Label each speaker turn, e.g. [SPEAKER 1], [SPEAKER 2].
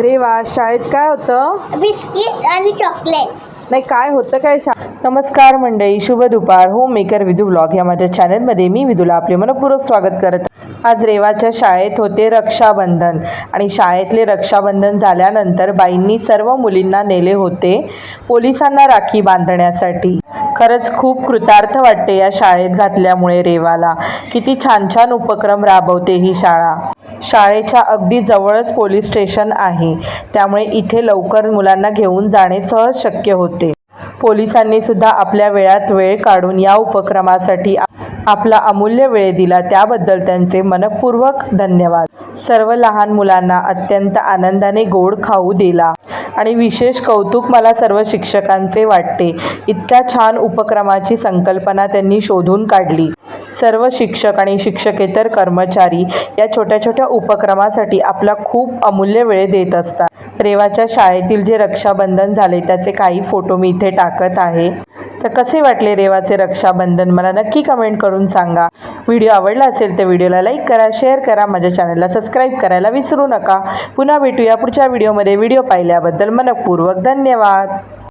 [SPEAKER 1] रे वा शाळेत काय होतं?
[SPEAKER 2] बिस्किट आणि चॉकलेट.
[SPEAKER 1] नाही काय होतं काय शा नमस्कार मंडळी शुभ दुपार. होम मेकर विधू ब्लॉग या माझ्या चॅनलमध्ये मी विधूला आपले मनपूर्वक स्वागत करत आज रेवाच्या शाळेत होते रक्षाबंधन आणि शाळेतले रक्षाबंधन झाल्यानंतर बाईंनी सर्व मुलींना नेले होते पोलिसांना राखी बांधण्यासाठी. खरंच खूप कृतार्थ वाटते या शाळेत घातल्यामुळे रेवाला. किती छान छान उपक्रम राबवते ही शाळा. शाळेच्या अगदी जवळच पोलीस स्टेशन आहे. त्यामुळे इथे लवकर मुलांना घेऊन जाणे सहज शक्य होते. पोलिसांनी सुद्धा आपल्या वेळात वेळ काढून या उपक्रमासाठी आपला अमूल्य वेळ दिला. त्याबद्दल त्यांचे मनपूर्वक धन्यवाद. सर्व लहान मुलांना अत्यंत आनंदाने गोड खाऊ दिला. आणि विशेष कौतुक मला सर्व शिक्षकांचे वाटते. इतक्या छान उपक्रमाची संकल्पना त्यांनी शोधून काढली. सर्व शिक्षक आणि शिक्षकेतर कर्मचारी या छोट्या छोट्या उपक्रमासाठी आपला खूप अमूल्य वेळ देत असतात. रेवाच्या शाळेतील जे रक्षाबंधन झाले त्याचे काही फोटो मी इथे टाकत आहे. तर कसे वाटले रेवाचे रक्षाबंधन? मला नक्की कमेंट करून सांगा. व्हिडिओ आवडला असेल तर व्हिडिओला लाईक करा शेअर करा माझ्या चॅनलला सबस्क्राईब करायला विसरू नका. पुन्हा भेटूया पुढच्या व्हिडिओमध्ये व्हिडिओ पाहिल्याबद्दल मनपूर्वक धन्यवाद.